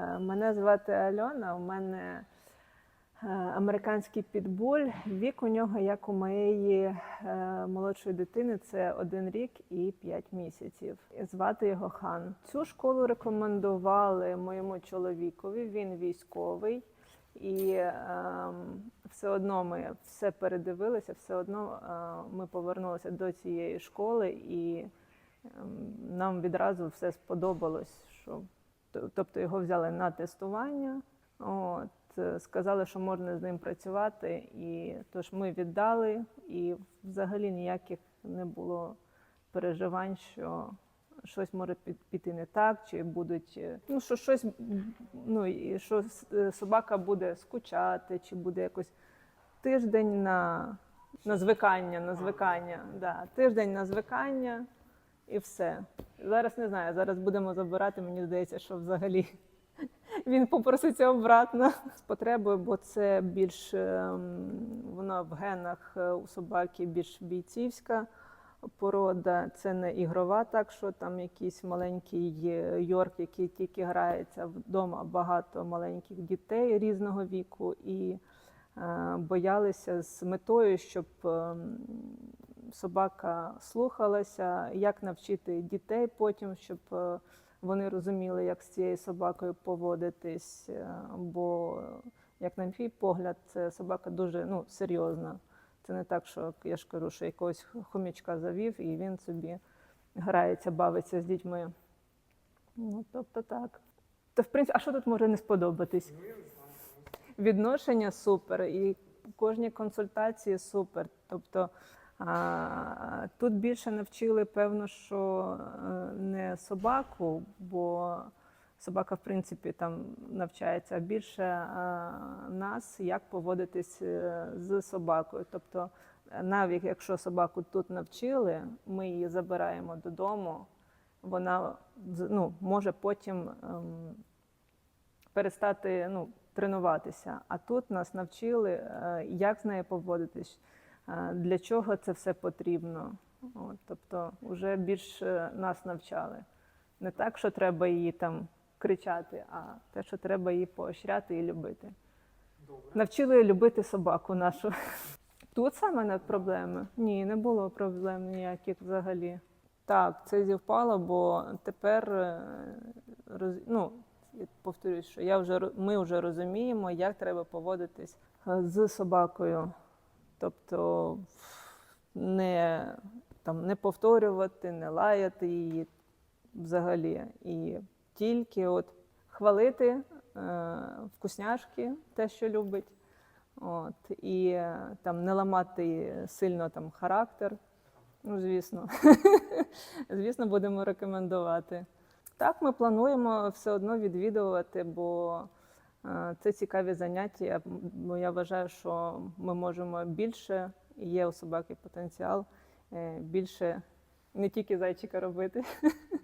Е, Мене звати Альона. У мене е, американський підбуль. Вік у нього, як у моєї е, молодшої дитини, це один рік і п'ять місяців. Звати його Хан. Цю школу рекомендували моєму чоловікові. Він військовий. І ем, все одно ми все передивилися, все одно е, ми повернулися до цієї школи, і ем, нам відразу все сподобалось. Що, тобто його взяли на тестування, от, е, сказали, що можна з ним працювати. І тож ми віддали, і взагалі ніяких не було переживань, що щось може пі- піти не так, чи будуть е, ну що щось ну і що е, собака буде скучати, чи буде якось тиждень на, на звикання, на звикання. Да, тиждень на звикання і все. Зараз не знаю. Зараз будемо забирати. Мені здається, що взагалі він попроситься обратно з потребою, бо це більш ем, вона в генах е, у собаки більш бійцівська порода. Це не ігрова, так що там якийсь маленький е, Йорк, який тільки грається вдома. Багато маленьких дітей різного віку і е, боялися з метою, щоб ем, собака слухалася, як навчити дітей потім, щоб е, вони розуміли, як з цією собакою поводитись. е, Бо, як на мій погляд, собака дуже ну, серйозна. Це не так, що я ж кажу, що якогось хомячка завів, і він собі грається, бавиться з дітьми. Ну, тобто так. То, в принципі, а що тут може не сподобатись? Відношення супер, і кожні консультації супер. Тобто тут більше навчили, певно, що е, не собаку, бо собака, в принципі, там навчається, а більше нас, як поводитись е, з собакою. Тобто, е, навіть якщо собаку тут навчили, ми її забираємо додому, вона ну, може потім ем, перестати ну, тренуватися. А тут нас навчили, е, як з нею поводитись, е, для чого це все потрібно. От, тобто, вже більше нас навчали. Не так, що треба її там кричати, а те, що треба її поощряти і любити. Навчили любити собаку нашу. Тут саме не проблеми? Ні, не було проблем ніяких взагалі. Так, це зівпало, бо тепер е, роз... ну, повторюсь, що я вже ми вже розуміємо, як треба поводитись е, з собакою. Тобто не, там, не повторювати, не лаяти її взагалі. І тільки от хвалити е, вкусняшки, те, що любить. От, і е, там не ламати сильно там характер. Ну, звісно. звісно, будемо рекомендувати. Так, ми плануємо все одно відвідувати, бо це цікаві заняття. Бо я вважаю, що ми можемо більше, є у собаки потенціал е, більше не тільки зайчика робити.